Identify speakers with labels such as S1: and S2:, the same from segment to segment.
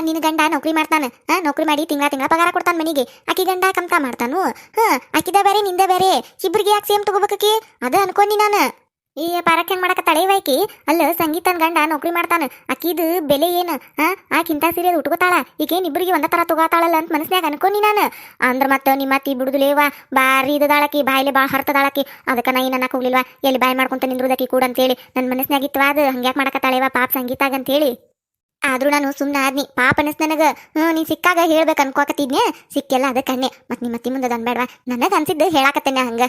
S1: ನಿನ್ನ ಗಂಡ ನೌಕರಿ ಮಾಡ್ತಾನ. ಆ ನೌಕರಿ ಮಾಡಿ ತಿಂಗಳ ತಿಂಗಳ ಪಗಾರ ಕೊಡ್ತಾನ ಮನೆಗೆ. ಆಕಿ ಗಂಡ ಕಮ್ತಾ ಮಾಡ್ತಾನು. ಹಾ ಆಕಿದ ಬೇರೆ, ನಿಂದ ಬೇರೆ. ಇಬ್ರಿಗೆ ಯಾಕೆ ಸೇಮ್ ತಗೋಬೇಕಿ ಅದ ಅನ್ಕೊಂಡಿ ನಾನು. ಈ ಪಾರಕ್ ಹೆಂಗ್ ಮಾಡಕ ತಳೆವಾಕಿ ಅಲ್ಲ, ಸಂಗೀತನ್ ಗಂಡ ನೌಕರಿ ಮಾಡ್ತಾನ. ಅಕ್ಕಿದು ಬೆಲೆ ಏನ? ಹಾ ಆಕಿಂತ ಸೀರೆ ಉಟ್ಕೋತಾಳ. ಈಗೇನ್ ಇಬ್ರಿಗೆ ಒಂದ ತರ ತಗೋತಾಳಲ್ಲ ಅಂತ ಮನಸ್ನ್ಯಾಗ ಅನ್ಕೊಂಡಿ ನಾನು. ಅಂದ್ರ ಮತ್ತ ನಿಮ್ಮ ಅತ್ತಿ ಬಿಡುದಿಲೇವ ಬಾರಿ ಇದ್ದದಾಳಕಿ ಬಾಯಿಲೆ ಬಾಳ ಹರ್ತದಾಳಕಿ ಅದಕ್ಕ ನಾ ಏನನ್ನ ಹೋಗ್ಲಿಲ್ವಾ ಎಲ್ಲಿ ಬಾಯ್ ಮಾಡ್ಕೊಂತ ನಿಂದ್ರದಕ್ಕಿ ಕೂಡ ಅಂತೇಳಿ ನನ್ನ ಮನಸ್ನ್ಯಾಗಿತ್ವ ಅದು. ಹಂಗ್ಯಾಕ್ ಮಾಡಕತ್ತಾಳೆವ ಪಾಪ ಸಂಗೀತಾಗ ಅಂತೇಳಿ. ಆದ್ರೂ ನಾನು ಸುಮ್ಮನೆ ಆದ್ನಿ. ಪಾಪ ಅನಿಸ್ ನನಗ. ಹ್ಞೂ ನೀ ಸಿಕ್ಕಾಗ ಹೇಳ್ಬೇಕು ಅನ್ಕೋಕತ್ತಿದ್ನೆ ಸಿಕ್ಕೆಲ್ಲ ಅದಕ್ಕೆ ಕಣ್ಣೆ. ಮತ್ ನಿಮ್ಮ ಅತ್ತಿ ಮುಂದೆ ಅನ್ಬೇಡ್ವಾ ನನಗ ಅನ್ಸಿದ್ದು ಹೇಳಾಕತ್ತೇನೆ ಹಂಗ?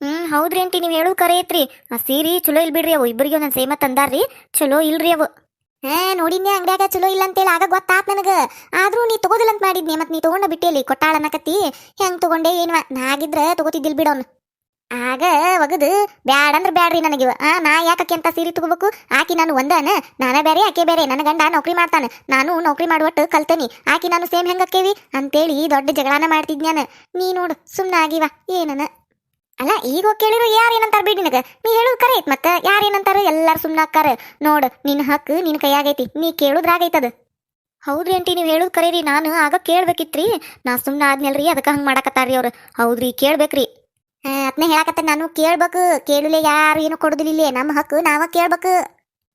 S1: ಹ್ಮ್ ಹೌದ್ರಿ ಅಂಟಿ ನೀವ್ ಹೇಳು ಕರೆ ಐತ್ರಿ ಆ ಸೀರಿ ಚಲೋ ಇಲ್ ಬಿಡ್ರಿ ಅವು. ಇಬ್ಬರಿಗೆ ಒಂದ್ ಸೇಮ ತಂದಾರ್ರಿ. ಚಲೋ ಇಲ್ರಿ ಅವು. ಹೇ ನೋಡಿದ್ನೆ ಅಂಗಡ್ಯಾಗ ಚಲೋ ಇಲ್ಲ ಅಂತೇಳಿ ಆಗ ಗೊತ್ತಾತ್ ನನಗ. ಆದ್ರೂ ನೀ ತಗೋದಿಲ್ಲ ಅಂತ ಮಾಡಿದ್ನಿ. ಮತ್ ನೀ ತಗೊಂಡ ಬಿಟ್ಟಿಯಲ್ಲಿ ಕೊಟ್ಟಾಳ ಅನ್ನಕತ್ತಿ. ಹೆಂಗ್ ತಗೊಂಡೆ ಏನ್ವ? ನಾಗಿದ್ರ ತಗೋತಿದ್ದಿಲ್ ಬಿಡೋನ್. ಆಗ ಒಗದು ಬ್ಯಾಡ ಅಂದ್ರ ಬ್ಯಾಡ್ರಿ ನನಗೆ. ಆ, ನಾ ಯಾಕಕ್ಕೆ ಅಂತ ಸೀರೆ ತಗೋಬೇಕು? ಆಕಿ ನಾನು ಒಂದಾನ, ನಾನ ಬೇರೆ, ಆಕೆ ಬೇರೆ, ನನ್ನ ಗಂಡ ನೌಕರಿ ಮಾಡ್ತಾನೆ. ನಾನು ನೌಕರಿ ಮಾಡುವಟ್ಟು ಕಲ್ತೇನಿ. ಆಕಿ ನಾನು ಸೇಮ್ ಹೆಂಗಕ್ಕೇವಿ ಅಂತೇಳಿ ದೊಡ್ಡ ಜಗಳಾನ ಮಾಡ್ತಿದ್ನ್ಯಾನ ನೀ ನೋಡು ಸುಮ್ಮನೆ ಆಗಿವ ಏನನ? ಅಲ್ಲ, ಈಗ ಕೇಳಿರು ಯಾರು ಏನಂತಾರ ಬಿಡಿ ನಿನಗ. ನೀ ಹೇಳುದು ಕರೆ ಐತ್ ಮತ್ತ? ಯಾರು ಏನಂತಾರ ಎಲ್ಲಾರು ಸುಮ್ಮನೆ ಅಕ್ಕಾರ. ನೋಡು ನಿನ್ನ ಹಕ್ಕು ನಿನ್ನ ಕೈಯಾಗೈತಿ. ನೀ ಕೇಳುದ್ರಾಗೈತದ ಹೌದ್ರಿ ಅಂಟಿ ನೀವು ಹೇಳೋದು ಕರೀರಿ. ನಾನು ಆಗ ಕೇಳ್ಬೇಕಿತ್ರಿ. ನಾ ಸುಮ್ಮನೆ ಆದ್ಮೇಲ್ರಿ ಅದಕ್ಕೆ ಹಂಗೆ ಮಾಡಕತ್ತಾರ್ರಿ ಅವ್ರು. ಹೌದ್ರಿ, ಕೇಳ್ಬೇಕ್ರಿ. ಅದನ್ನೇ ಹೇಳಾಕತ್ತ ನಾನು, ಕೇಳ್ಬೇಕು. ಕೇಳಲೆ ಯಾರು ಏನು ಕೊಡುದಿಲ್ಲ ನಮ್ಮ ಹಕ್ಕು, ನಾವ ಕೇಳ್ಬೇಕು.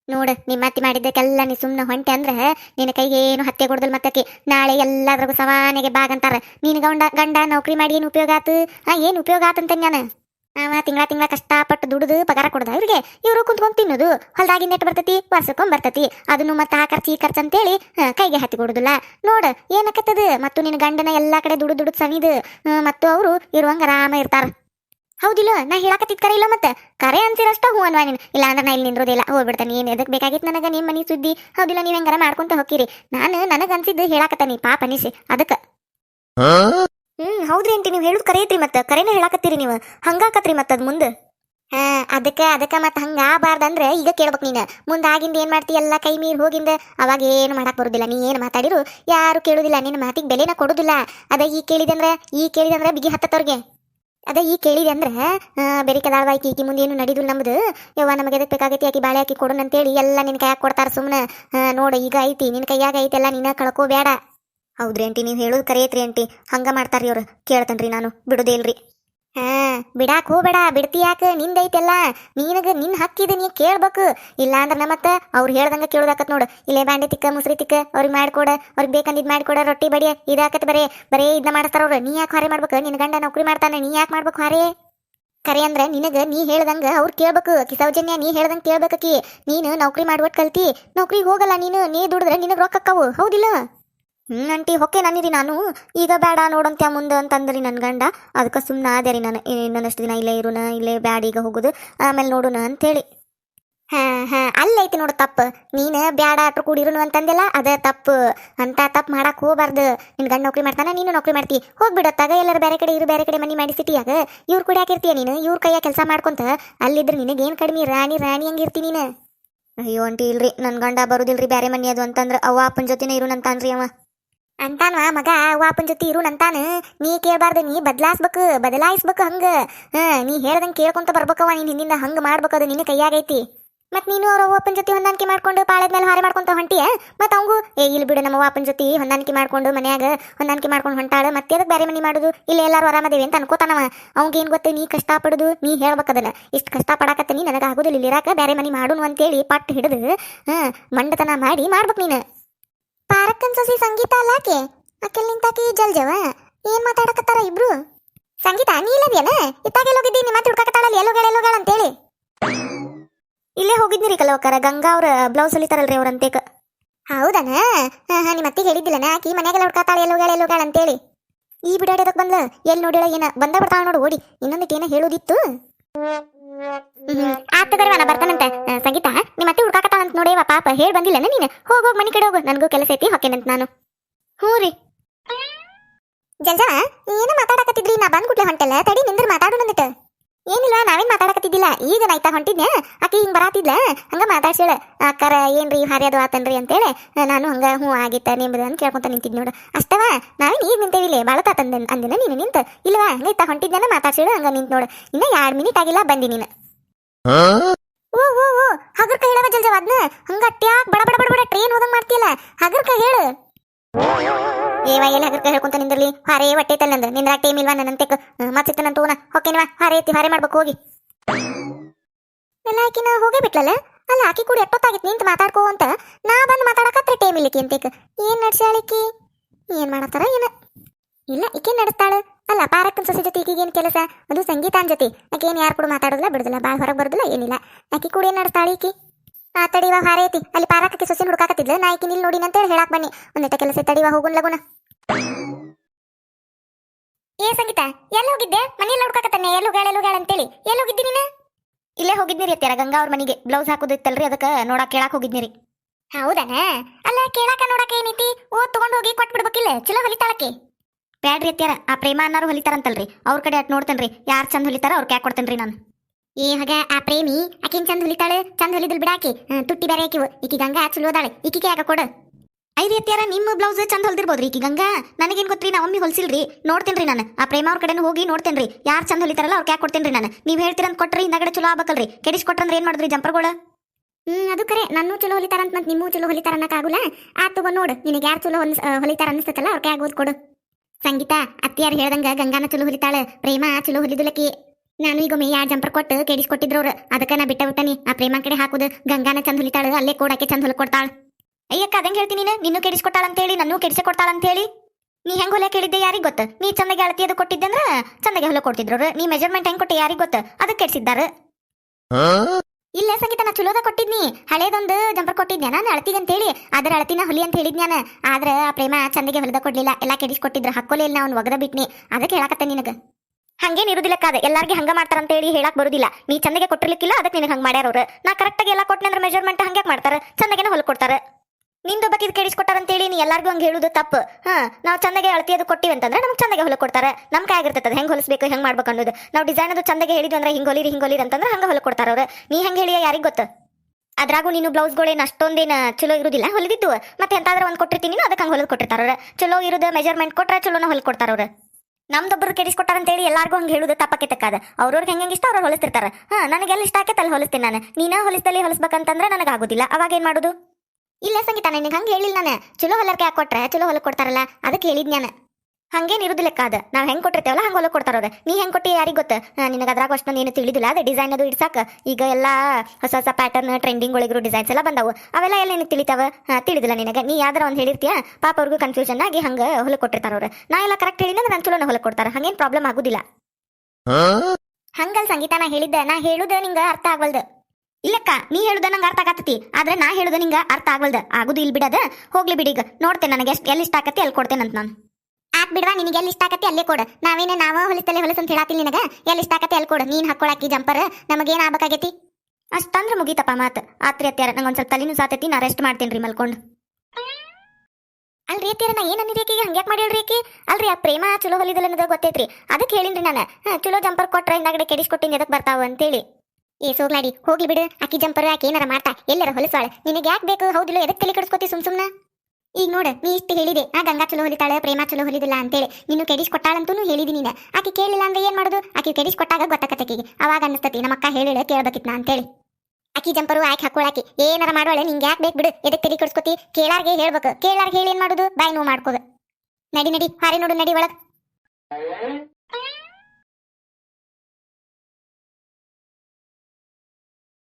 S1: ನೋಡು ನಿಮ್ಮ ಅತ್ತಿ ಮಾಡಿದ್ದಕ್ಕೆಲ್ಲ ನೀ ಸುಮ್ಮನೆ ಹೊಂಟೆ ಅಂದ್ರೆ, ನಿನ್ನ ಕೈಗೆ ಏನು ಹತ್ಯೆ ಕೊಡದಲ್ ಮತ್ತಕ್ಕೆ. ನಾಳೆ ಎಲ್ಲದ್ರಾಗೂ ಸವಾನೆಗೆ ಬಾಗಂತಾರ. ನೀನು ಗಂಡ ಗಂಡ ನೌಕರಿ ಮಾಡಿ ಏನು ಉಪಯೋಗ ಆತು? ಹಾ, ಏನು ಉಪಯೋಗ ಆತಂತ ನಾನು ಅವ ತಿಂಗಳ ತಿಂಗಳ ಕಷ್ಟಪಟ್ಟು ದುಡಿದು ಪಗಾರ ಕೊಡ್ದ ಇವ್ರಿಗೆ ಇವರು ಕುಂತ್ಕೊಂಡ್ ತಿನ್ನೋದು. ಹೊಲ್ದಾಗಿ ನೆಟ್ಟು ಬರ್ತತಿ ವರ್ಷಕ್ಕೊಂಡ್ ಬರ್ತತಿ. ಅದನ್ನು ಮತ್ತೆ ಆ ಖರ್ಚು, ಈ ಖರ್ಚು ಅಂತೇಳಿ ಕೈಗೆ ಹತ್ತಿ ಕೊಡುದಿಲ್ಲ. ನೋಡ ಏನಕ್ಕತ್ತದ ಮತ್ತು ನಿನ್ನ ಗಂಡನ ಎಲ್ಲಾ ಕಡೆ ದುಡು ದುಡ್ದು ಸವಿದು ಮತ್ತು ಅವರು ಇರುವಂಗ ಆರಾಮ ಇರ್ತಾರ. ಹೌದಿಲ್ಲ ನಾ ಹೇಳಕತ್ತಿದ್ ಕರೆ ಇಲ್ಲ ಮತ್ತೆ. ಕರೆ ಅನ್ಸಿರಷ್ಟ ಹೂ ಅನ್ವಾ ನೀನು. ಇಲ್ಲ ಅಂದ್ರೆ ನಾ ಇಲ್ಲಿ ನಿಂದ್ರೋದಿಲ್ಲ. ಹೋಗ್ಬಿಡ್ತಾನೆ ಏನ್ ಎದಕ್ ಬೇಕಾಗಿತ್ತು ನನಗೆ ನಿಮ್ಮ ಮನೆ ಸುದ್ದಿ? ಹೌದಿಲ್ಲ ನೀವು ಹೆಂಗಾರ ಮಾಡ್ಕೊಂತ ಹೋಗಿರಿ ನಾನು ನನಗೆ ಅನ್ಸಿದ್ದು ಹೇಳಾಕತ್ತಾನಿ ಪಾಪ ಅನಿಸಿ. ಅದಕ್ಕೆ. ಹ್ಮ್ ಹೌದ್ರಿ ಅಂತ ನೀವು ಹೇಳುದು ಕರೆ ಮತ್ತ. ಮತ್ತೆ ಕರೆನೇ ಹೇಳಕತ್ತೀರಿ ನೀವು. ಹಂಗಾಕತ್ರಿ ಮತ್ತೆ ಅದ್ ಮುಂದೆ. ಹಾ ಅದಕ್ಕೆ ಅದಕ್ಕೆ ಮತ್ತೆ ಹಂಗ ಆಗಬಾರ್ದಂದ್ರೆ ಈಗ ಕೇಳ್ಬೇಕು ನೀನು. ಮುಂದೆ ಆಗಿಂದ ಏನ್ ಮಾಡ್ತಿ? ಎಲ್ಲ ಕೈ ಮೀರ್ ಹೋಗಿಂದ ಅವಾಗ ಏನು ಮಾಡಕ್ ಬರುದಿಲ್ಲ. ನೀ ಏನು ಮಾತಾಡಿರು? ಯಾರು ಕೇಳುದಿಲ್ಲ. ನಿನ್ನ ಮಾತಿಗೆ ಬೆಲೆನ ಕೊಡುದಿಲ್ಲ. ಅದ ಈ ಕೇಳಿದಂದ್ರ ಈ ಕೇಳಿದಂದ್ರೆ ಬಿಗಿ ಹತ್ತತ್ತವ್ರಿಗೆ. ಅದ ಈ ಕೇಳಿದೆ ಅಂದ್ರೆ ಬೇರೆ ಕದಾಳ್ವ ಆಕಿ ಈಕಿ ಮುಂದೆ ಏನು ನಡಿದು ನಮ್ದು. ಯವ್ವ ನಮಗೆ ಎದಕ್ಕೆ ಬೇಕಾಗೈತಿ ಆಕಿ ಬಾಳೆ ಹಾಕಿ ಕೊಡೋಣ ಅಂತೇಳಿ ಎಲ್ಲ ನಿನ್ನ ಕೈಯಾಗ ಕೊಡ್ತಾರ ಸುಮ್ಮನೆ ನೋಡು ಈಗ ಐತಿ ನಿನ್ನ ಕೈಯಾಗ ಐತೆಲ್ಲ ನೀನ ಕಳ್ಕೋಬೇಡ. ಹೌದ್ರಿ ಆಂಟಿ, ನೀವು ಹೇಳೋದು ಕರೆಯತ್ರಿ ಆಂಟಿ. ಹಂಗ ಮಾಡ್ತಾರ್ರಿ ಅವ್ರು. ಕೇಳ್ತನ್ರಿ ನಾನು, ಬಿಡುದೇ ಇಲ್ರಿ. ಹಾ, ಬಿಡಾಕ್ ಹೋಗ್ಬೇಡ, ಬಿಡ್ತಿ ಯಾಕ? ನಿಂದೈತೆಲ್ಲ ನಿನಗ ನಿನ್ನ ಹಕ್ಕಿದ ನೀ ಕೇಳ್ಬೇಕು. ಇಲ್ಲಾಂದ್ರ ಮತ್ತೆ ಅವ್ರು ಹೇಳ್ದಂಗ ಕೇಳೋದಾಕತ್ ನೋಡು. ಇಲ್ಲೇ ಬಾಂಡೆ ತಿಕ್ಕ, ಮುಸ್ರಿ ತಿಕ್ಕ, ಅವ್ರಿಗೆ ಮಾಡ್ಕೊಡ, ಅವ್ರಿಗೆ ಬೇಕಂದಿದ್ ಮಾಡ್ಕೊಡ, ರೊಟ್ಟಿ ಬಡಿಯ ಇದಾಕತ್ ಬರೇ. ಬರೇ ಇದನ್ನ ಮಾಡ್ತಾರ ಅವ್ರು. ನೀ ಯಾಕೆ ಹೊರೆ ಮಾಡ್ಬೇಕು? ನಿನ್ನ ಗಂಡ ನೌಕರಿ ಮಾಡ್ತಾನೆ, ನೀ ಯಾಕೆ ಮಾಡ್ಬೇಕು ಹೊರೆ? ಕರೆ ಅಂದ್ರೆ ನಿನಗ ನೀ ಹೇಳ್ದಂಗ ಅವ್ರು ಕೇಳ್ಬೇಕು. ಆಕಿ ಸೌಜನ್ಯ, ನೀ ಹೇಳ್ದಂಗ ಕೇಳ್ಬೇಕಿ ನೀನು ನೌಕರಿ ಮಾಡ್ಬಿಟ್ಟು ಕಲ್ತಿ. ನೌಕರಿಗೆ ಹೋಗಲ್ಲ ನೀನು. ನೀ ದುಡಿದ್ರೆ ನಿನಗೆ ರೊಕ್ಕ ಅಕ್ಕವು ಹೌದಿಲ್ಲ? ಹ್ಮ್ ಅಂಟಿ ಹೊಕ್ಕೆ ನಾನಿರಿ ನಾನು. ಈಗ ಬೇಡ ನೋಡಂತ್ಯ ಮುಂದೆ ಅಂತಂದ್ರಿ ನನ್ನ ಗಂಡ. ಅದಕ್ಕೆ ಸುಮ್ಮನೆ ಅದೇ ರೀ ನಾನು. ಇನ್ನೊಂದಷ್ಟು ದಿನ ಇಲ್ಲೇ ಇರೋಣ ಇಲ್ಲೇ ಬ್ಯಾಡ ಈಗ ಹೋಗುದು. ಆಮೇಲೆ ನೋಡೋಣ ಅಂತೇಳಿ. ಹಾ ಹಾ ಅಲ್ಲೈತಿ ನೋಡು ತಪ್ಪು. ನೀನು ಬ್ಯಾಡ ಅಟ್ರು ಕೂಡಿರುನು ಅಂತಂದಿಲ್ಲ, ಅದ ತಪ್ಪು. ಅಂತ ತಪ್ಪು ಮಾಡಕ್ಕೆ ಹೋಗಬಾರ್ದು. ನಿನ್ ಗಂಡ ನೌಕರಿ ಮಾಡ್ತಾನೆ, ನೀನು ನೌಕರಿ ಮಾಡ್ತಿ. ಹೋಗ್ಬಿಡತ್ತಾಗ ಎಲ್ಲರೂ ಬೇರೆ ಕಡೆ ಇರು ಬೇರೆ ಕಡೆ ಮನಿ ಮಾಡಿ ಸಿಟಿಯಾಗ. ಇವ್ರ ಕೂಡ ಹಾಕಿರ್ತೀಯ ನೀನು? ಇವ್ರ ಕೈಯ ಕೆಲಸ ಮಾಡ್ಕೊಂತ ಅಲ್ಲಿದ್ರೆ ನಿನಗೇನು ಕಡಿಮೆ? ರಾಣಿ ರಾಣಿ ಹಂಗಿರ್ತಿ ನೀನು. ಅಯ್ಯೋ ಅಂಟಿ ಇಲ್ರಿ. ನನ್ನ ಗಂಡ ಬರುದಿಲ್ರಿ ಬೇರೆ ಮನಿ ಅದು ಅಂತಂದ್ರೆ ಅವ್ವ ಅಪ್ಪನ ಜೊತೆನೇ ಇರುನಂತಾನ್ರಿ ಅವ. ಅಂತಾನ್ವಾ ಮಗ ವಾಪನ್ ಜೊತೆ ಇರು ಅಂತಾನ. ನೀ ಕೇಳಬಾರ್ದು, ನೀ ಬದಲಾಯಿಸ್ಬೇಕು ಬದಲಾಯಿಸ್ಬೇಕು ಹಂಗ. ನೀ ಹೇಳ್ದಂಗೆ ಕೇಳ್ಕೊಂತ ಬರ್ಬೇಕವ ನೀನ್ ಹಿಂದಿಂದ ಹಂಗ ಮಾಡ್ಬೇಕು, ಅದು ನಿನ್ನ ಕೈಯಾಗೈತಿ. ಮತ್ ನೀನು ಅವ್ರ ಅಪ್ಪನ ಜೊತೆ ಹೊಂದಾಣಿಕೆ ಮಾಡ್ಕೊಂಡು ಪಾಳದ ಮೇಲೆ ಹಾರೆ ಮಾಡ್ಕೊಂತ ಹೊಂಟಿಯ? ಮತ್ ಅವಂಗು, ಏ ಇಲ್ಲಿ ಬಿಡು ನಮ್ಮ ವಾಪನ್ ಜೊತೆ ಹೊಂದಾಣಿಕೆ ಮಾಡ್ಕೊಂಡು ಮನ್ಯಾಗ, ಹೊಂದಾಣಿಕೆ ಮಾಡ್ಕೊಂಡು ಹೊಂಟಾಳ, ಮತ್ತೆ ಅದಕ್ಕೆ ಬೇರೆ ಮನಿ ಮಾಡುದು? ಇಲ್ಲಿ ಎಲ್ಲಾರು ಆರಾಮದೇವಿ ಅಂತ ಅನ್ಕೋತಾನವ. ಅವಂಗ ಏನ್ ಗೊತ್ತ, ನೀ ಕಷ್ಟ ಪಡೋದು ನೀ ಹೇಳ್ಬೇಕದಲ್ಲ ಇಷ್ಟು ಕಷ್ಟ ನೀ ನನಗೆ ಆಗುದಿಲ್ಲ ಇಲ್ಲಿ ಇರಾಕ ಬೇರೆ ಮನೆ ಮಾಡುನು ಅಂತೇಳಿ ಪಟ್ಟು ಹಿಡಿದು, ಹಾಂ, ಮಂಡತನ ಮಾಡಿ ಮಾಡ್ಬೇಕು ನೀನು. ಪಾರಕ್ಕನ್ ಸೊಸಿ ಸಂಗೀತ ಅಲ್ಲಾಕೆ ಅಕ್ಕೆಲ್ ನಿಂತಾಕಿ ಜಲ್ಜವ ಏನ್ ಮಾತಾಡಕತ್ತಾರ ಇಬ್ರು? ಸಂಗೀತ, ನೀ ಇಲ್ಲದೇನ ಇತ್ತಾಗ ಹೋಗಿದ್ದಿ? ನಿಮ್ಮ ಎಲ್ಲೋ ಹುಡ್ಕಾಕತ್ತಾಳಲ್ಲ? ಎಲ್ಲೋಗಳ ಎಲ್ಲೋಗಳ ಅಂತೇಳಿ. ಇಲ್ಲೇ ಹೋಗಿದ್ನಿ ರೀ ಕಲವಕ್ಕರ ಗಂಗಾ ಅವ್ರ ಬ್ಲೌಸ್ ಹೊಲಿತಾರಲ್ರಿ ಅವ್ರ ಅಂತೇಕ. ಹೌದನ? ಹಾ ಹಾ ನಿಮ್ಮ ಅತ್ತಿಗೆ ಹೇಳಿದ್ದಿಲ್ಲನ? ಆಕಿ ಎಲ್ಲೋ ಹುಡ್ಕಾತಾಳ ಎಲ್ಲೋಗಳ ಎಲ್ಲೋಗಳ ಅಂತೇಳಿ. ಈ ಬಿಡಾಡೋದಕ್ ಬಂದ್ಲ? ಎಲ್ಲಿ ನೋಡಿಳ ಏನ ಬಂದ ಬರ್ತಾಳ ನೋಡು, ಓಡಿ. ಇನ್ನೊಂದಿಟ್ಟು ಏನ ಹೇಳೋದಿತ್ತು? ಆತ ಬರವನ ಬರ್ತಾನಂತ. ಸಂಗೀತ ನಿಮ್ಮ ಅತ್ತೆ ಅಂತ ನೋಡೇವ ಪಾಪ, ಹೇಳ್ ಬಂದಿಲ್ಲ ನೀನು? ಹೋಗ್ ಹೋಗ್ ಮನೆ ಕಡೆ ಹೋಗು, ನನಗೂ ಕೆಲಸ ಐತಿ, ಹೊಕ್ಕೇನಂತ ನಾನು. ಹ್ಞೂ ರೀ. ನೀ ಏನು ಮಾತಾಡಕತ್ತಿದ್ರಿ? ನಾ ಬಂದ್ ಕೂಡ್ಲೆ ಹೊಂಟಲ್ಲ, ತಡಿ ನಿಂದ್ರ ಮಾತಾಡೋಣ ಅಂದಿಟ್ಟು ಏನಿಲ್ಲ, ನಾವೇನ್ ಮಾತಾಡಕತ್ತಿದ್ದಿಲ್ಲ. ಈಗ ನಾಯ್ತಾ ಹೊಂಟಿದ್ನ ಆಕಿ ಹಿಂಗ್ ಬರಾತಿದ್ಲ? ಹಂಗ ಮಾತಾಡ್ಸಿಳ ಅಕ್ಕಾರ ಏನ್ರಿ, ಹಾರ್ಯದು ಆತನ್ರಿ ಅಂತೇಳಿ. ನಾನು ಹಂಗ, ಹ್ಞೂ ಆಗಿತ್ತ ನಿಮ್ದು ಅಂತ ಕೇಳ್ಕೊಂತ ನಿಂತಿದ್ ನೋಡು. ಅಷ್ಟವ, ನಾವೇನ್ ನಿಂತೇವಿಲ್ಲ? ಭಾಳ ತಂದೆ ಅಂದಿನ ನೀನು ನಿಂತ? ಇಲ್ವಾ ಹಂಗ ಇತ್ತ ಹೊಂಟಿದ್ನ ಮಾತಾಡ್ಸಿಡು? ಹಂಗ ನಿಂತ ನೋಡು. ಇನ್ನ ಎರಡ್ ಮಿನಿಟ್ ಆಗಿಲ್ಲ, ಬಂದಿ ನೀನು. ಓ ಓ ಓ, ಹಗರ್ಕ ಹೇಳವ ಜಲ್ಜವ ಅದ್ನ ಹಂಗ ಬಡ ಬಡ ಬಡ ಬಡ ಟ್ರೈನ್ ಹೋದಂಗ ಮಾಡ್ತಿಯಲ್ಲ? ಹಗರ್ಕ ಹೇಳು. ಏವ ಎಲ್ಲಿ ಹಗರ್ಕ ಹೇಳ್ಕೊಂತ ನಿಂದಿರ್ಲಿ? ಹಾರೇ ಹೊಟ್ಟೆ ತಲ್ಲಂದ ನಿಂದ್ರಾಗ ಟೈಮ್ ಇಲ್ವಾ? ನನ್ನಂತೆ ಮತ್ತೆ ಸಿಗ್ತಾನಂತ ಹೋನ ಹೊಕ್ಕೇನಿವ ಹಾರೇ ಐತಿ ಹಾರೇ ಮಾಡ್ಬೇಕು, ಹೋಗಿ. ಎಲ್ಲ ಆಕಿನ ಹೋಗೇ ಬಿಟ್ಲಲ್ಲ? ಅಲ್ಲ, ಆಕಿ ಕೂಡ ಎಷ್ಟೊತ್ತಾಗಿತ್ತು ನಿಂತು ಮಾತಾಡ್ಕೋ ಅಂತ? ನಾ ಬಂದು ಮಾತಾಡಕತ್ರಿ ಟೈಮ್ ಇಲ್ಲಿಕಿ ಅಂತೇಕ ಏನ್ ನಡ್ಸ್ಯಾಳಿಕಿ ಏನ್ ಮಾಡತ್ತಾರ ಏನ? ಇಲ್ಲ ಈಕೆ ನಡೆಸ್ತಾಳ? ಅಲ್ಲ, ಪಾರಕ್ಕನ ಸೊಸೆ ಜೊತೆ ಈಗೇನ್ ಕೆಲಸ? ಅದು ಸಂಗೀತಾನ್ ಜೊತೆ. ಆಕೆ ಏನ್ ಯಾರು ಕೂಡ ಮಾತಾಡೋದಿಲ್ಲ, ಬಿಡುದಿಲ್ಲ ಭಾಳ ಹೊರಗೆ ಬರೋದಿಲ್ಲ, ಏನಿಲ್ಲ. ಆಕಿ ಕೂಡ ಏನ್ ನಡೆಸ್ತಾಳೆ ಈಕಿ? ಆ ತಡಿವ ಹಾರೈತಿ. ಅಲ್ಲಿ ಪಾರಕಕ್ಕೆ ಸೊಸೆ ಹುಡುಕಾಕತ್ತಿದ್ಲ ನಾ ಈಕಿ ನಿಲ್ ನೋಡಿ ಅಂತೇಳಿ ಹೇಳಾಕ್ ಬನ್ನಿ. ಒಂದಿಟ್ಟ ಕೆಲಸ ತಡಿವ ಹೋಗುನ್ ಲಗುನ. ಏ, ಸಂಗೀತ, ಎಲ್ಲಿ ಹೋಗಿದ್ದೆ? ಮನೆಯಲ್ಲಿ ಹುಡುಕಾಕತ್ತಾನೆ ಎಲ್ಲೂ ಗಾಳ ಎಲ್ಲೂ ಗಾಳ ಅಂತೇಳಿ. ಎಲ್ಲಿ ಹೋಗಿದ್ದಿ ನೀನು? ಇಲ್ಲೇ ಹೋಗಿದ್ನಿರಿ ಅತ್ಯಾರ ಗಂಗಾ ಅವ್ರ ಮನೆಗೆ. ಬ್ಲೌಸ್ ಹಾಕೋದಿತ್ತಲ್ರಿ, ಅದಕ್ಕೆ ನೋಡಕ್ ಕೇಳಾಕ್ ಹೋಗಿದ್ನಿರಿ ಹೌದನ? ಅಲ್ಲ, ಕೇಳಾಕ ನೋಡಾಕ ಏನೈತಿ ಓದ್ ತಗೊಂಡ್ ಹೋಗಿ ಕೊಟ್ಬಿಡ್ಬೇಕಿಲ್ಲ, ಚಲೋ ಹೊಲಿತಾಳಕ್ಕೆ. ಬ್ಯಾಡ್ರಿ ಅತ್ಯಾರ ಆ ಪ್ರೇಮ ಅನ್ನಾರು ಹೊಲಿತಾರಂತಲ್ರಿ. ಅವ್ರ ಕಡೆ ಅಟ್ ನೋಡ್ತೇನ್ರಿ ಯಾರು ಚಂದ ಹೊಲಿತಾರ ಅವ್ರ ಕ್ಯಾಕ್ ಕೊಡ್ತೇನ್ರಿ ನಾನು. ಏ ಹಾಗ ಆ ಪ್ರೇಮಿ ಆಕಿನ್ ಚಂದ ಹೊಲಿತಾಳೆ ಚಂದ ಹೊಲಿದಲ್ ಬಿಡಾಕಿ ತುಟ್ಟಿ ಬೇರೆ ಆಕಿವು. ಈಕಿ ಗಂಗಾ ಚಲೋ ಅದಾಳೆ ಈಕಿಗೆ ಯಾಕ ಕೊಡು. ಐರಿ ಅತ್ಯಾರ ನಿಮ್ಮ ಬ್ಲೌಸ್ ಚಂದ ಹೊಲ್ದಿರ್ಬೋದ್ರಿ ಈಕಿ ಗಂಗಾ? ನನಗೇನು ಗೊತ್ತ್ರಿ ನಾ ಒಮ್ಮೆ ಹೊಲ್ಸಿಲ್ರಿ ನೋಡ್ತೇನ್ರಿ ನಾನು. ಆ ಪ್ರೇಮ ಅವ್ರ ಕಡೆನೂ ಹೋಗಿ ನೋಡ್ತೇನ್ರಿ ಯಾರು ಚಂದ ಹೊಲಿತಾರಲ್ಲ ಅವ್ರ ಕ್ಯಾಕ್ ಕೊಡ್ತೇನ್ರಿ ನಾನು. ನೀವು ಹೇಳ್ತೀರಂತ ಕೊಟ್ರಿ ಹಿಂದಾಗಡೆ ಚಲೋ ಆಗ್ಬೇಕಲ್ರಿ ಕೆಡಿಸ್ ಕೊಟ್ರಂದ್ರೆ ಏನು ಮಾಡಿದ್ರಿ ಜಂಪರ್ಗಳು? ಹ್ಮ್ ಅದು ಕರೆ ನನ್ನೂ ಚಲೋ ಹೊಲಿತಾರಂತ ಮತ್ತೆ ನಿಮ್ಮೂ ಚಲೋ ಹೊಲಿತಾರ ಅನ್ನಕ್ಕಾಗಲ್ಲ ಆ ತಗೋ ನೋಡು ನಿನಗೆ ಯಾರು ಚಲೋ ಹೊಲಿಸ್- ಹೊಲಿತಾರ ಅನ್ನಿಸ್ತಲ್ಲ ಅವ್ರ ಕೈ ಓದ್ ಕೊಡು ಸಂಗೀತ ಅತ್ತಿಯಾರು ಹೇಳ್ದಂಗ ಗಂಗಾನ ಚಲೋ ಹುಲಿತಾಳ ಪ್ರೇಮ ಚಲೋ ಹೊಲಿದುಲಕಿ. ನಾನು ಈಗ ಮೇ ಯಾ ಜಂಪರ್ ಕೊಟ್ಟು ಕೆಡಿಸ್ಕೊಟ್ಟಿದ್ರು ಅವ್ರು ಅದಕ್ಕೆ ನಾ ಬಿಟ್ಟ ಬಿಟ್ಟನಿ ಆ ಪ್ರೇಮ ಕಡೆ ಹಾಕುದು ಗಂಗಾನ ಚಂದ ಹೊಲಿತಾಳ ಅಲ್ಲೇ ಕೋಡಕ್ಕೆ ಚಂದ ಹೊಲ್ಕೊಡ್ತಾಳ. ಅಯ್ಯಕ್ಕ ಅದಂಗೆ ಹೇಳ್ತೀನಿ ನೀನು? ನಿನ್ನೂ ಕೆಡಿಸ್ಕೊಟ್ಟಾಳ ಅಂತ ಹೇಳಿ ನನ್ನೂ ಕೆಡಿಸಿ ಕೊಡ್ತಾಳ ಅಂತ ಹೇಳಿ ನೀ ಹೆಂಗ್ ಹೊಲ ಕೇಳಿದ್ದೆ ಯಾರಿಗ್ ಗೊತ್ತು? ನೀ ಚಂದಗೆ ಅಳತಿ ಅದು ಕೊಟ್ಟಿದ್ದಂದ್ರ ಚಂದಗೆ ಹೊಲ ಕೊಡ್ತಿದ್ರು ನೀ ಮೆಜರ್ಮೆಂಟ್ ಹೆಂಗ್ ಕೊಟ್ಟೆ ಯಾರಿಗೆ ಗೊತ್ತು? ಅದಕ್ಕೆ ಕೆಡ್ಸಿದ್ದಾರ ಇಲ್ಲ ಸಂಗೀತ, ನಾ ಚಲೋದ ಕೊಟ್ಟಿದ್ನಿ. ಹಳೇದೊಂದು ಜಂಪರ್ ಕೊಟ್ಟಿದ್ದೆ ನಾನು, ಅಳತಿಗೆ ಅಂತ ಹೇಳಿ ಅದ್ರ ಅಳತಿನ ಹೊಲಿ ಅಂತ ಹೇಳಿದ್ ನಾನು ಆದ್ರೆ ಆ ಪ್ರೇಮ ಚಂದಗೆ ಹೊಲದ ಕೊಡ್ಲಿಲ್ಲ. ಎಲ್ಲ ಕೆಡಿಸ್ಕೊಟ್ಟಿದ್ರು ಹಕ್ಕೋಲೇ ಇಲ್ಲ ಅವ್ನು ಒಗದ ಬಿಟ್ನಿ. ಅದಕ್ಕೆ ಹೇಳಕತ್ತೆ ನಿನಗ? ಹಂಗೇನ್ ಇರುದಿಲ್ಲ ಅದ ಎಲ್ಲಾರ್ಗೆ ಹಂಗ ಮಾಡ್ತಾರ ಅಂತ ಹೇಳಿ ಹೇಳಕ್ ಬರುದಿಲ್ಲ. ನೀ ಚಂದಗೆ ಕೊಟ್ಟಿರ್ಲಿಕ್ಕಿಲ್ಲ ಅದಕ್ಕೆ ನಿನಗೆ ಹಂಗ ಮಾಡ್ಯಾರ ನಾ ಕರೆಕ್ಟಾಗಿ ಎಲ್ಲ ಕೊಟ್ಟನೆ ಅಂದ್ರೆ ಮೆಜರ್ಮೆಂಟ್ ಹಂಗೆ ಮಾಡ್ತಾರ. ಚಂದಗೆನ ಹೊಲ್ ಕೆಡಿಸ್ಕೊಟ್ಟಾರ ಅಂತ ಹೇಳಿ ನೀ ಎಲ್ಲಾರ್ಗು ಹಂಗೆ ಹೇಳುದು ತಪ್ಪು. ಹಾ, ನಾವು ಚಂದಗೆ ಅಳತಿ ಕೊಟ್ಟಿವಿ ಅಂತಂದ್ರೆ ನಮ್ಗೆ ಚಂದಗೆ ಹೊಲ ಕೊಡ್ತಾರೆ. ನಮ್ ಆಗಿರ್ತದೆ ಹೆಂಗ್ ಹೊಲಿಸ್ಬೇಕು, ಹೆಂಗ್ ಮಾಡ್ಬೇಕು ಅನ್ನೋದು. ನಾವು ಡಿಸೈನ್ ಅದು ಚಂದಗೆ ಹೇಳಿದ್ವಿ ಅಂದ್ರೆ ಹಿಂಗ್ ಹೊಲಿರಿ ಹಿಂಗ್ ಹೊಲಿರಿ ಅಂತಂದ್ರೆ ಹಂಗ ಹೊಲ ಕೊಡ್ತಾರ ಅವ್ರು. ನೀ ಹೆಂಗ್ ಹೇಳಿಯ ಯಾರಿಗ್ ಗೊತ್ತ? ಅದ್ರಾಗೂ ನೀನು ಬ್ಲೌಸ್ಗಳೇನು ಅಷ್ಟೊಂದೇನು ಚಲೋ ಇರುದಿಲ್ಲ, ಹೊಲಿದಿದ್ದು. ಮತ್ತೆ ಎಂತಾದ್ರೂ ಒಂದು ಕೊಟ್ಟಿರ್ತೀನಿ ಅದಕ್ಕೆ ಹಂಗೆ ಹೊಲದು ಕೊಟ್ಟಿರ್ತಾರ ಅವ್ರ. ಚಲೋ ಇರೋದು ಮೆಜರ್ಮೆಂಟ್ ಕೊಟ್ರೆ ಚಲೋನ ಹೊಲ ಕೊಡ್ತಾರ ಅವ್ರು. ಅಂತ ಹೇಳಿ ಎಲ್ಲಾರ್ಗೂ ಹಂಗೆ ಹೇಳುದು ತಪ್ಪಕ್ಕೆ ತಕ್ಕಾದ ಅವ್ರವ್ರಿಗೆ ಹೆಂಗೆ ಇಷ್ಟ ಅವ್ರು ಹೊಲಿಸ್ತಿರ್ತಾರೆ. ಹಾ, ನನಗೆಲ್ಲ ಇಷ್ಟ ಆಕೈತೆ ಅಲ್ಲಿ ಹೊಲಿಸ್ತೀನಿ ನಾನು. ನೀನ ಹೊಲಿಸ್ದಲ್ಲಿ ಹೊಲಿಸ್ಬೇಕಂತಂದ್ರೆ ನನಗೆ ಆಗೋದಿಲ್ಲ. ಅವಾಗ ಏನು ಮಾಡುದು? ಇಲ್ಲ ಸಂಗೀತ ನಿನಗೆ ಹಂಗೆ ಹೇಳಿಲ್ಲ ನಾನು? ಚಲೋ ಹೊಲಕ್ಕೆ ಹಾಕಿ ಕೊಟ್ರೆ? ಚಲೋ ಹೊಲ ಕೊಡ್ತಾರಲ್ಲ ಅದಕ್ಕೆ ಹೇಳಿದ್ ನಾನು. ಹಂಗೇನ್ ಇರುದಿಲ್ಲ ಕಾದ ನಾವ್ ಹೆಂಗೆ ಕೊಟ್ಟಿರ್ತೇವಲ್ಲ ಹಂಗ ಹೊಲ ಕೊಡ್ತಾರ ಅವ್ರು. ನೀ ಹೆಂಗೆ ಕೊಟ್ಟಿ ಯಾರಿಗ್ ಗೊತ್ತ? ನಿನಗೆ ಅದ್ರಾಗ ಅಷ್ಟೊಂದು ಏನು ತಿಳಿದಿಲ್ಲ. ಅದೇ ಡಿಸೈನ್ ಅದು ಇಡ್ಸಾಕ ಈಗ ಎಲ್ಲ ಹೊಸ ಹೊಸ ಪ್ಯಾಟರ್ನ್ ಟ್ರೆಂಡಿಂಗ್ ಒಳಗಿರೋ ಡಿಸೈನ್ಸ್ ಎಲ್ಲ ಬಂದಾವು. ಅವೆಲ್ಲ ಎಲ್ಲ ನಿನಗೆ ತಿಳಿತಾವ? ತಿಳಿದಿಲ್ಲ ನಿನಗೆ. ನೀ ಯಾವ್ದಾರ ಒಂದು ಹೇಳಿರ್ತೀಯ? ಪಾಪ ಅವ್ರಿಗೂ ಕನ್ಫ್ಯೂಷನ್ ಆಗಿ ಹಂಗ ಹೊಲ ಕೊಟ್ಟಿರ್ತಾರ ಅವ್ರು. ನಾ ಎಲ್ಲ ಕರೆಕ್ಟ್ ಹೇಳಿದ್ರೆ ನಾನು ಚಲೋನ ಹೊಲ ಕೊಡ್ತಾರ. ಹಂಗೇನ್ ಪ್ರಾಬ್ಲಮ್ ಆಗುದಿಲ್ಲ. ಹಂಗಲ್ ಸಂಗೀತ ನಾ ಹೇಳಿದ್ದೆ. ನಾ ಹೇಳುದ ನಿಂಗ ಅರ್ಥ ಆಗವಲ್ದು. ಇಲ್ಲಕ್ಕ ನೀ ಹೇಳುದ ನಂಗೆ ಅರ್ಥ ಆಗತ್ತತಿ. ಆದ್ರೆ ನಾ ಹೇಳುದ ನಿಂಗ ಅರ್ಥ ಆಗಲ್ದ ಆಗುದು ಇಲ್ಲಿ ಬಿಡದ. ಹೋಗ್ಲಿ ಬಿಡಿ ಈಗ. ನೋಡ್ತೇನೆ ನನಗೆ ಎಷ್ಟು ಎಲ್ಲಿ ಇಷ್ಟ ಆಗತ್ತೆ ಅಲ್ಲಿ ಕೊಡ್ತೇನೆ ಅಂತ ನಾನು. ಆಕ್ ಬಿಡ್ವಾ ನಿನಗೆ ಎಲ್ಲಿ ಇಷ್ಟ ಆಗತ್ತೆ ಅಲ್ಲೇ ಕೊಡು. ನಾವೇನ ನಾವ ಹೊಲಿಸ್ತಲೆ ಹೊಲಸ್ ಅಂತ ಹೇಳಾತಿಲ್ಲ ನಿನಗ? ಎಲ್ಲಿ ಇಷ್ಟ ಆಗತ್ತೆ ಅಲ್ಲಿ ಕೊಡು. ನೀನ್ ಹಾಕೊಳಕಿ ಜಂಪರ್. ನಮಗೇನ್ ಆಗ್ಬೇಕಾಗೈತಿ? ಅಷ್ಟಂದ್ರ ಮುಗೀತಪ್ಪ ಮಾತು. ಆತ್ರಿ ಅತ್ಯಾರ ನಂಗೆ ಒಂದ್ ಸ್ವಲ್ಪ ತಲೆನೂ ಸಾತೈತಿ ನಾ ರೆಸ್ಟ್ ಮಾಡ್ತೇನ್ರಿ ಮಲ್ಕೊಂಡು. ಅಲ್ರಿ ಅತ್ಯಾರ ನಾ ಏನ್ ಅನ್ನಿರೇಕಿಗೆ ಹಂಗ್ಯಾಕ್ ಮಾಡಿಳ್ರಿ ಆಕಿ? ಅಲ್ರಿ ಆ ಪ್ರೇಮ ಚಲೋ ಹೊಲಿದಲ್ಲ ಅನ್ನೋದು ಗೊತ್ತೈತ್ರಿ. ಅದಕ್ಕೆ ಹೇಳಿನ್ರಿ ನಾನು. ಚಲೋ ಜಂಪರ್ ಕೊಟ್ರೆ ಹಿಂದಾಗಡೆ ಕೆಡಿಸ್ಕೊಟ್ಟಿನಿ ಎದಕ್ ಬರ್ತಾವ ಅಂತೇಳಿ. ಏ, ಸೋಗ್ಲಾಡಿ, ಹೋಗ್ಲಿ ಬಿಡು. ಅಕ್ಕಿ ಜಂಪರ್ ಆಕಿ ಏನಾರ ಮಾಡ್ತಾ, ಎಲ್ಲರ ಹೊಲಸಾಳ ನಿನಗೆ ಯಾಕೆ ಬೇಕು? ಹೌದಿಲ್ಲ ಎದಕ್ಕೆ ತಲೆ ಕಡಿಸ್ಕೋತಿ ಸುಮ್ ಸುಮ್ನ? ಈಗ ನೋಡು, ನೀ ಇಷ್ಟು ಹೇಳಿದೆ. ಆ ಗಂಗಾ ಚಲೋ ಹೊಲಿತಾಳೆ, ಪ್ರೇಮ ಚಲೋ ಹೊಲಿದಿಲ್ಲ ಅಂತೇಳಿ. ನೀನು ಕೆಡಿಸ್ ಕೊಟ್ಟಾಳಂತೂ ಹೇಳಿದಿ ನೀನು. ಆಕಿ ಕೇಳಿಲ್ಲ ಅಂದ್ರೆ ಏನ್ ಮಾಡೋದು? ಆಕಿ ಕೆಡಿಸ್ ಕೊಟ್ಟಾಗ ಅವಾಗ ಅನ್ನಿಸ್ತತಿ ನಮ್ಮಕ್ಕ ಹೇಳಿಳ ಕೇಳ್ಬೇಕಿತ್ ನಾ ಅಂತೇಳಿ. ಅಕ್ಕಿ ಜಂಪರು, ಆಕಿ ಹಾಕೊಳಾಕಿ ಏನಾರ ಮಾಡೋಳೆ, ನಿಂಗೆ ಯಾಕೆ ಬೇಕು ಬಿಡು? ಎದಕ್ಕೆ ತಲೆ ಕೆಡಿಸ್ಕೊತಿ? ಕೇಳಾರ್ಗೆ ಹೇಳ್ಬೇಕು. ಕೇಳಾರ್ಗೆ ಹೇಳಿ ಏನ್ ಮಾಡೋದು? ಬಾಯ್ ನೋವು ಮಾಡ್ಕೋದು. ನಡಿ ನಡಿ. ಹಾರಿ ನೋಡು, ನಡಿ ಒಳಗ್.